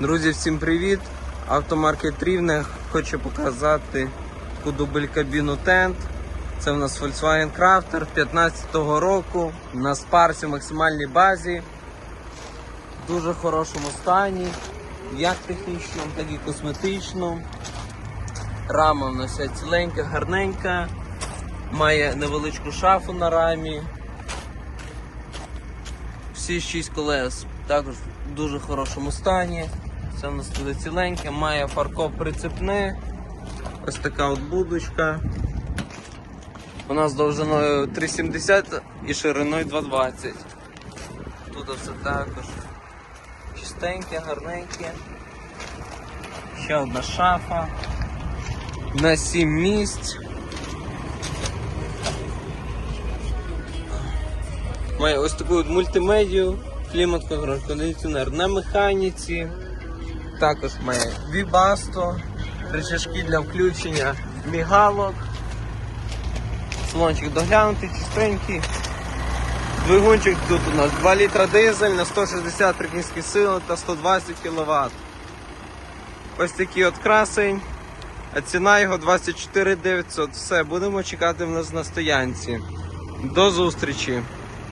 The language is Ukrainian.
Друзі, всім привіт! Автомаркет Рівне хоче показати таку дубль кабіну тент. Це у нас Volkswagen Crafter 15-го року на спарсі максимальній базі. В дуже хорошому стані, як технічному, так і косметичному. Рама у нас вся ціленька, гарненька, має невеличку шафу на рамі. Всі шість колес також в дуже хорошому стані. Це в нас туди ціленьке, має фаркоп прицепне. Ось така от будочка. У нас довжиною 3,70 і шириною 2,20. Тут все також чистеньке, гарненьке. Ще одна шафа. На 7 місць. Має ось таку от мультимедію, клімат-контроль, кондиціонер на механіці. Також має вібасто, рычажки для включення мігалок. Салончик доглянутий, чистенький. Двигунчик тут у нас 2 літра дизель на 160 кінські сили та 120 кВт. Ось такий от красень. А ціна його 24 900. Все, будемо чекати в нас на стоянці. До зустрічі!